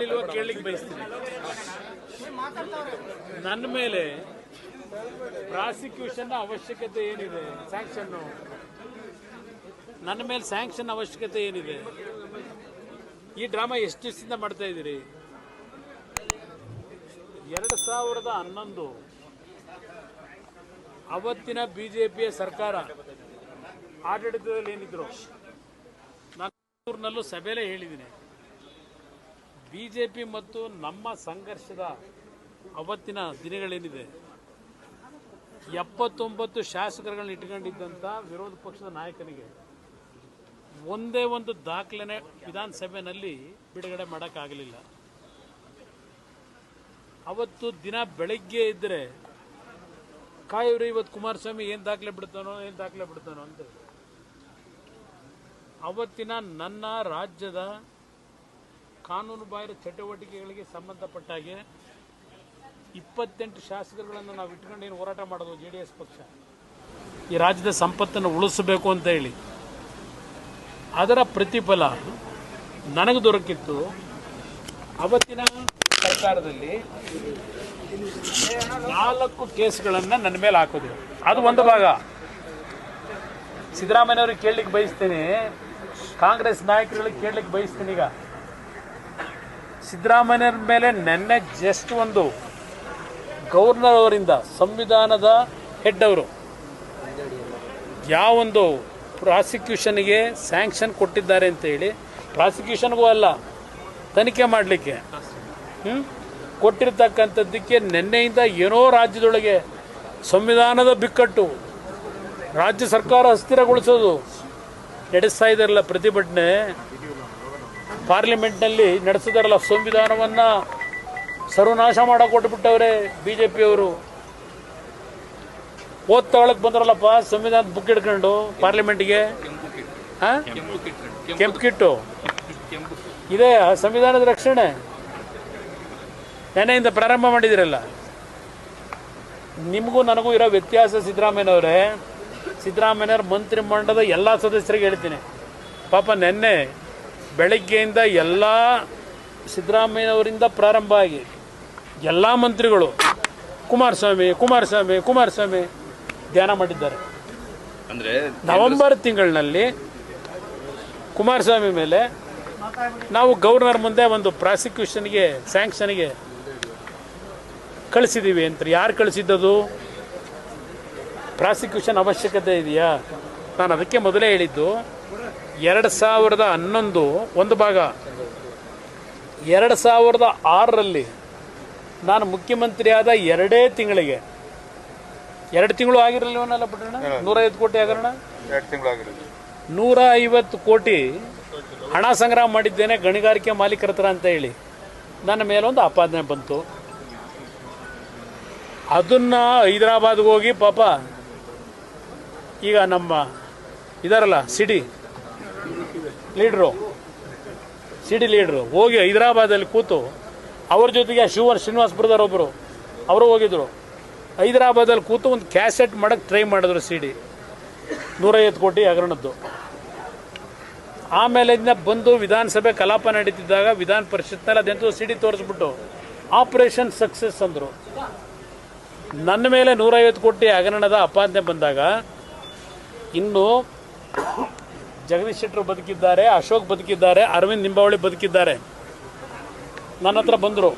ಮಾಡ್ಲಿಲ್ವ ಕೇಳಲಿಕ್ಕೆ ಬಯಸ್ತೀನಿ ನನ್ನ ಮೇಲೆ ಪ್ರಾಸಿಕ್ಯೂಷನ್ ಅವಶ್ಯಕತೆ ಏನಿದೆ ಸ್ಯಾಂಕ್ಷನ್ನು ನನ್ನ ಮೇಲೆ ಸ್ಯಾಂಕ್ಷನ್ ಅವಶ್ಯಕತೆ ಏನಿದೆ ಈ ಡ್ರಾಮಾ ಎಷ್ಟು ದಿವಸದಿಂದ ಮಾಡ್ತಾ ಇದ್ದೀರಿ ಎರಡು ಸಾವಿರದ ಹನ್ನೊಂದು ಅವತ್ತಿನ ಬಿ ಜೆ ಪಿಯ ಸರ್ಕಾರ ಆಡಳಿತದಲ್ಲಿ ಏನಿದ್ರು ನಾನು ಊರಿನಲ್ಲೂ ಹೇಳಿದ್ದೀನಿ ಬಿ ಜೆ ಪಿ ಮತ್ತು ನಮ್ಮ ಸಂಘರ್ಷದ ಅವತ್ತಿನ ದಿನಗಳೇನಿದೆ ಎಪ್ಪತ್ತೊಂಬತ್ತು ಶಾಸಕರುಗಳನ್ನ ಇಟ್ಕೊಂಡಿದ್ದಂಥ ವಿರೋಧ ಪಕ್ಷದ ನಾಯಕನಿಗೆ ಒಂದೇ ಒಂದು ದಾಖಲೆನೆ ವಿಧಾನಸಭೆಯಲ್ಲಿ ಬಿಡುಗಡೆ ಮಾಡೋಕ್ಕಾಗಲಿಲ್ಲ ಅವತ್ತು ದಿನ ಬೆಳಗ್ಗೆ ಇದ್ದರೆ ಕಾಯೋರು ಇವತ್ತು ಕುಮಾರಸ್ವಾಮಿ ಏನು ದಾಖಲೆ ಬಿಡ್ತಾನೋ ಏನು ದಾಖಲೆ ಬಿಡ್ತಾನೋ ಅಂತ ಅವತ್ತಿನ ನನ್ನ ರಾಜ್ಯದ ಕಾನೂನು ಬಾಹಿರ ಚಟುವಟಿಕೆಗಳಿಗೆ ಸಂಬಂಧಪಟ್ಟಾಗೆ ಇಪ್ಪತ್ತೆಂಟು ಶಾಸಕರುಗಳನ್ನು ನಾವು ಇಟ್ಕೊಂಡು ಏನು ಹೋರಾಟ ಮಾಡೋದು ಜೆ ಡಿ ಎಸ್ ಪಕ್ಷ ಈ ರಾಜ್ಯದ ಸಂಪತ್ತನ್ನು ಉಳಿಸಬೇಕು ಅಂತ ಹೇಳಿ ಅದರ ಪ್ರತಿಫಲ ನನಗೆ ದೊರಕಿತ್ತು ಅವತ್ತಿನ ಸರ್ಕಾರದಲ್ಲಿ ನಾಲ್ಕು ಕೇಸ್ಗಳನ್ನು ನನ್ನ ಮೇಲೆ ಹಾಕೋದಿಲ್ಲ ಅದು ಒಂದು ಭಾಗ ಸಿದ್ದರಾಮಯ್ಯವ್ರಿಗೆ ಕೇಳಲಿಕ್ಕೆ ಬಯಸ್ತೀನಿ ಕಾಂಗ್ರೆಸ್ ನಾಯಕರುಗಳಿಗೆ ಕೇಳಲಿಕ್ಕೆ ಬಯಸ್ತೀನಿ ಈಗ ಸಿದ್ದರಾಮಯ್ಯರ ಮೇಲೆ ನೆನ್ನೆ ಜಸ್ಟ್ ಒಂದು ಗವರ್ನರ್ ಅವರಿಂದ ಸಂವಿಧಾನದ ಹೆಡ್ ಅವರು ಯಾವೊಂದು ಪ್ರಾಸಿಕ್ಯೂಷನ್ಗೆ ಸ್ಯಾಂಕ್ಷನ್ ಕೊಟ್ಟಿದ್ದಾರೆ ಅಂತ ಹೇಳಿ ಪ್ರಾಸಿಕ್ಯೂಷನ್ಗೂ ಅಲ್ಲ ತನಿಖೆ ಮಾಡಲಿಕ್ಕೆ ಹ್ಞೂ ಕೊಟ್ಟಿರ್ತಕ್ಕಂಥದ್ದಕ್ಕೆ ನೆನ್ನೆಯಿಂದ ಏನೋ ರಾಜ್ಯದೊಳಗೆ ಸಂವಿಧಾನದ ಬಿಕ್ಕಟ್ಟು ರಾಜ್ಯ ಸರ್ಕಾರ ಅಸ್ಥಿರಗೊಳಿಸೋದು ನಡೆಸ್ತಾ ಇದ್ದಾರಲ್ಲ ಪ್ರತಿಭಟನೆ ಪಾರ್ಲಿಮೆಂಟ್ನಲ್ಲಿ ನಡೆಸಿದಾರಲ್ಲ ಸಂವಿಧಾನವನ್ನು ಸರ್ವನಾಶ ಕೊಟ್ಬಿಟ್ಟವ್ರೆ ಬಿ ಜೆ ಪಿಯವರು ಓದ್ ತಗೊಳಕ್ ಬಂದ್ರಲ್ಲಪ್ಪ ಸಂವಿಧಾನದ ಬುಕ್ ಇಟ್ಕೊಂಡು ಪಾರ್ಲಿಮೆಂಟ್ಗೆ ಕೆಂಪು ಕಿಟ್ಟು ಇದೇ ಸಂವಿಧಾನದ ರಕ್ಷಣೆ ನೆನೆಯಿಂದ ಪ್ರಾರಂಭ ಮಾಡಿದಿರಲ್ಲ ನಿಮಗೂ ನನಗೂ ಇರೋ ವ್ಯತ್ಯಾಸ ಸಿದ್ದರಾಮಯ್ಯನವರೇ ಸಿದ್ದರಾಮಯ್ಯವ್ರ ಮಂತ್ರಿಮಂಡಲದ ಎಲ್ಲ ಸದಸ್ಯರಿಗೆ ಹೇಳ್ತೀನಿ ಪಾಪ ನೆನ್ನೆ ಬೆಳಗ್ಗೆಯಿಂದ ಎಲ್ಲ ಸಿದ್ದರಾಮಯ್ಯನವರಿಂದ ಪ್ರಾರಂಭ ಆಗಿ ಎಲ್ಲ ಮಂತ್ರಿಗಳು ಕುಮಾರಸ್ವಾಮಿ ಕುಮಾರಸ್ವಾಮಿ ಕುಮಾರಸ್ವಾಮಿ ಧ್ಯಾನ ಮಾಡಿದ್ದಾರೆ ಅಂದರೆ ನವೆಂಬರ್ ತಿಂಗಳಿನಲ್ಲಿ ಕುಮಾರಸ್ವಾಮಿ ಮೇಲೆ ನಾವು ಗವರ್ನರ್ ಮುಂದೆ ಒಂದು ಪ್ರಾಸಿಕ್ಯೂಷನ್ಗೆ ಸ್ಯಾಂಕ್ಷನ್ಗೆ ಕಳಿಸಿದ್ದೀವಿ ಅಂತ ಯಾರು ಕಳಿಸಿದ್ದದು ಪ್ರಾಸಿಕ್ಯೂಷನ್ ಅವಶ್ಯಕತೆ ಇದೆಯಾ ನಾನು ಅದಕ್ಕೆ ಮೊದಲೇ ಹೇಳಿದ್ದು ಎರಡು ಸಾವಿರದ ಹನ್ನೊಂದು ಒಂದು ಭಾಗ ಎರಡು ಸಾವಿರದ ಆರರಲ್ಲಿ ನಾನು ಮುಖ್ಯಮಂತ್ರಿಯಾದ ಎರಡೇ ತಿಂಗಳಿಗೆ ಎರಡು ತಿಂಗಳು ಆಗಿರಲಿವನಲ್ಲ ಬಿಡೋಣ ಐವತ್ತು ಕೋಟಿ ಆಗೋಣ ನೂರ ಐವತ್ತು ಕೋಟಿ ಹಣ ಸಂಗ್ರಹ ಮಾಡಿದ್ದೇನೆ ಗಣಿಗಾರಿಕೆ ಮಾಲೀಕರ ಹತ್ರ ಅಂತ ಹೇಳಿ ನನ್ನ ಮೇಲೊಂದು ಆಪಾದನೆ ಬಂತು ಅದನ್ನು ಹೈದರಾಬಾದ್ಗೆ ಹೋಗಿ ಪಾಪ ಈಗ ನಮ್ಮ ಇದಾರಲ್ಲ ಸಿಡಿ ಲೀಡ್ರು ಸಿಟಿ ಲೀಡ್ರು ಹೋಗಿ ಹೈದರಾಬಾದಲ್ಲಿ ಕೂತು ಅವ್ರ ಜೊತೆಗೆ ಶಿವರ್ ಶ್ರೀನಿವಾಸ್ ಒಬ್ಬರು ಅವರು ಹೋಗಿದ್ರು ಹೈದರಾಬಾದಲ್ಲಿ ಕೂತು ಒಂದು ಕ್ಯಾಸೆಟ್ ಮಾಡೋಕ್ಕೆ ಟ್ರೈ ಮಾಡಿದ್ರು ಸಿ ಡಿ ನೂರೈವತ್ತು ಕೋಟಿ ಹಗರಣದ್ದು ಆಮೇಲೆ ಇದನ್ನ ಬಂದು ವಿಧಾನಸಭೆ ಕಲಾಪ ನಡೀತಿದ್ದಾಗ ವಿಧಾನ ಪರಿಷತ್ನಲ್ಲಿ ಅದೆಂತ ಸಿ ಡಿ ತೋರಿಸ್ಬಿಟ್ಟು ಆಪರೇಷನ್ ಸಕ್ಸಸ್ ಅಂದರು ನನ್ನ ಮೇಲೆ ನೂರೈವತ್ತು ಕೋಟಿ ಹಗರಣದ ಅಪಾದನೆ ಬಂದಾಗ ಇನ್ನು ಜಗದೀಶ್ ಶೆಟ್ಟರು ಬದುಕಿದ್ದಾರೆ ಅಶೋಕ್ ಬದುಕಿದ್ದಾರೆ ಅರವಿಂದ್ ನಿಂಬಾವಳಿ ಬದುಕಿದ್ದಾರೆ ನನ್ನ ಹತ್ರ ಬಂದರು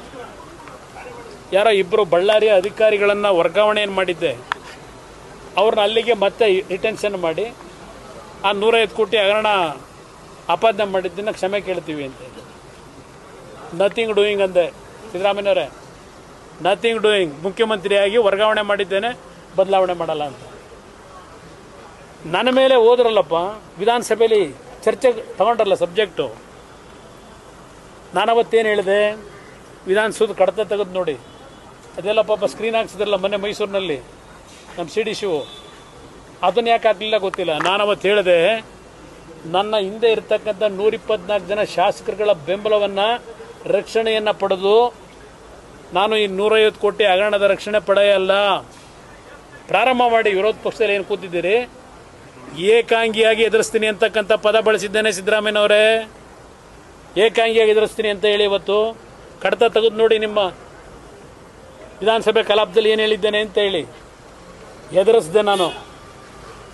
ಯಾರೋ ಇಬ್ಬರು ಬಳ್ಳಾರಿಯ ಅಧಿಕಾರಿಗಳನ್ನು ವರ್ಗಾವಣೆಯನ್ನು ಮಾಡಿದ್ದೆ ಅವ್ರನ್ನ ಅಲ್ಲಿಗೆ ಮತ್ತೆ ರಿಟೆನ್ಷನ್ ಮಾಡಿ ಆ ನೂರೈದು ಕೋಟಿ ಹಗರಣ ಆಪಾದನೆ ಮಾಡಿದ್ದನ್ನು ಕ್ಷಮೆ ಕೇಳ್ತೀವಿ ಅಂತ ನಥಿಂಗ್ ಡೂಯಿಂಗ್ ಅಂದೆ ಸಿದ್ದರಾಮಯ್ಯವರೇ ನಥಿಂಗ್ ಡೂಯಿಂಗ್ ಮುಖ್ಯಮಂತ್ರಿಯಾಗಿ ವರ್ಗಾವಣೆ ಮಾಡಿದ್ದೇನೆ ಬದಲಾವಣೆ ಮಾಡಲ್ಲ ಅಂತ ನನ್ನ ಮೇಲೆ ಓದ್ರಲ್ಲಪ್ಪ ವಿಧಾನಸಭೆಯಲ್ಲಿ ಚರ್ಚೆ ತಗೊಂಡ್ರಲ್ಲ ಸಬ್ಜೆಕ್ಟು ನಾನು ಅವತ್ತೇನು ಹೇಳಿದೆ ವಿಧಾನಸೌಧ ಕಡತ ತೆಗೆದು ನೋಡಿ ಅದೆಲ್ಲ ಪಾಪ ಸ್ಕ್ರೀನ್ ಹಾಕ್ಸಿದ್ರಲ್ಲ ಮೊನ್ನೆ ಮೈಸೂರಿನಲ್ಲಿ ನಮ್ಮ ಸಿ ಡಿ ಶಿವು ಅದನ್ನು ಯಾಕೆ ಆಗಲಿಲ್ಲ ಗೊತ್ತಿಲ್ಲ ನಾನು ಅವತ್ತು ಹೇಳಿದೆ ನನ್ನ ಹಿಂದೆ ಇರತಕ್ಕಂಥ ನೂರಿಪ್ಪತ್ನಾಲ್ಕು ಜನ ಶಾಸಕರುಗಳ ಬೆಂಬಲವನ್ನು ರಕ್ಷಣೆಯನ್ನು ಪಡೆದು ನಾನು ಈ ನೂರೈವತ್ತು ಕೋಟಿ ಹಗರಣದ ರಕ್ಷಣೆ ಪಡೆಯಲ್ಲ ಪ್ರಾರಂಭ ಮಾಡಿ ವಿರೋಧ ಪಕ್ಷದಲ್ಲಿ ಏನು ಕೂತಿದ್ದೀರಿ ಏಕಾಂಗಿಯಾಗಿ ಎದುರಿಸ್ತೀನಿ ಅಂತಕ್ಕಂಥ ಪದ ಬಳಸಿದ್ದೇನೆ ಸಿದ್ದರಾಮಯ್ಯನವರೇ ಏಕಾಂಗಿಯಾಗಿ ಎದುರಿಸ್ತೀನಿ ಅಂತ ಹೇಳಿ ಇವತ್ತು ಕಡತ ತೆಗೆದು ನೋಡಿ ನಿಮ್ಮ ವಿಧಾನಸಭೆ ಕಲಾಪದಲ್ಲಿ ಏನು ಹೇಳಿದ್ದೇನೆ ಅಂತ ಹೇಳಿ ಎದುರಿಸ್ದೆ ನಾನು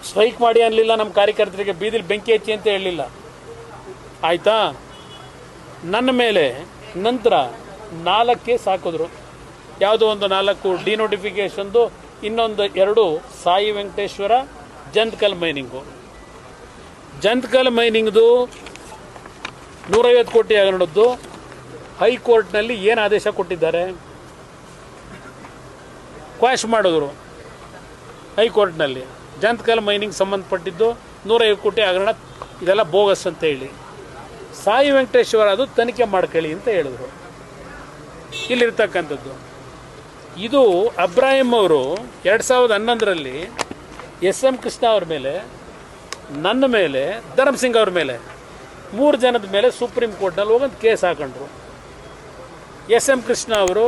ಸ್ಟ್ರೈಕ್ ಮಾಡಿ ಅನ್ನಲಿಲ್ಲ ನಮ್ಮ ಕಾರ್ಯಕರ್ತರಿಗೆ ಬೀದಿಲಿ ಬೆಂಕಿ ಹಚ್ಚಿ ಅಂತ ಹೇಳಲಿಲ್ಲ ಆಯಿತಾ ನನ್ನ ಮೇಲೆ ನಂತರ ನಾಲ್ಕೇ ಸಾಕಿದ್ರು ಯಾವುದೋ ಒಂದು ನಾಲ್ಕು ಡಿನೋಟಿಫಿಕೇಷನ್ದು ಇನ್ನೊಂದು ಎರಡು ಸಾಯಿ ವೆಂಕಟೇಶ್ವರ ಜಂತಕಲ್ ಮೈನಿಂಗು ಜಂತಕಲ್ ಮೈನಿಂಗ್ದು ನೂರೈವತ್ತು ಕೋಟಿ ಹಗರಣದ್ದು ಹೈಕೋರ್ಟ್ನಲ್ಲಿ ಏನು ಆದೇಶ ಕೊಟ್ಟಿದ್ದಾರೆ ಕ್ವಾಶ್ ಮಾಡಿದ್ರು ಹೈಕೋರ್ಟ್ನಲ್ಲಿ ಜಂತಕಲ್ ಮೈನಿಂಗ್ ಸಂಬಂಧಪಟ್ಟಿದ್ದು ನೂರೈವತ್ತು ಕೋಟಿ ಹಗರಣ ಇದೆಲ್ಲ ಬೋಗಸ್ ಅಂತ ಹೇಳಿ ಸಾಯಿ ವೆಂಕಟೇಶ್ವರ ಅದು ತನಿಖೆ ಮಾಡ್ಕೊಳ್ಳಿ ಅಂತ ಹೇಳಿದ್ರು ಇಲ್ಲಿರ್ತಕ್ಕಂಥದ್ದು ಇದು ಅಬ್ರಾಹಿಂ ಅವರು ಎರಡು ಸಾವಿರದ ಹನ್ನೊಂದರಲ್ಲಿ ಎಸ್ ಎಂ ಕೃಷ್ಣ ಅವ್ರ ಮೇಲೆ ನನ್ನ ಮೇಲೆ ಧರ್ಮಸಿಂಗ್ ಅವ್ರ ಮೇಲೆ ಮೂರು ಜನದ ಮೇಲೆ ಸುಪ್ರೀಂ ಕೋರ್ಟ್ನಲ್ಲಿ ಹೋಗೊಂದು ಕೇಸ್ ಹಾಕೊಂಡ್ರು ಎಸ್ ಎಂ ಕೃಷ್ಣ ಅವರು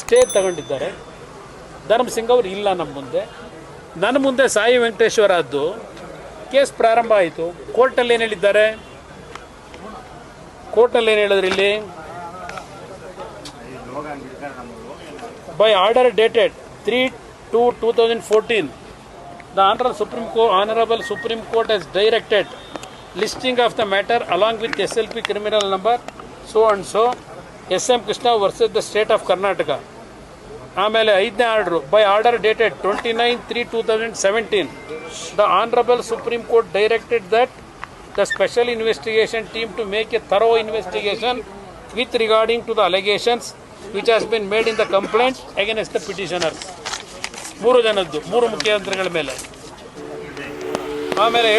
ಸ್ಟೇ ತಗೊಂಡಿದ್ದಾರೆ ಧರ್ಮಸಿಂಗ್ ಅವರು ಇಲ್ಲ ನಮ್ಮ ಮುಂದೆ ನನ್ನ ಮುಂದೆ ಸಾಯಿ ವೆಂಕಟೇಶ್ವರ ಅದ್ದು ಕೇಸ್ ಪ್ರಾರಂಭ ಆಯಿತು ಕೋರ್ಟಲ್ಲಿ ಏನು ಹೇಳಿದ್ದಾರೆ ಕೋರ್ಟಲ್ಲಿ ಏನು ಹೇಳಿದ್ರು ಇಲ್ಲಿ by order dated three two two thousand fourteen The Honorable Supreme Court has directed listing of the matter along with SLP criminal number so and so, S.M. Krishna versus the State of Karnataka. By order dated 29/3/2017, the Honorable Supreme Court directed that the special investigation team to make a thorough investigation with regarding to the allegations which has been made in the complaint against the petitioners. ಮೂರು ಜನದ್ದು ಮೂರು ಮುಖ್ಯಮಂತ್ರಿಗಳ ಮೇಲೆ ಆಮೇಲೆ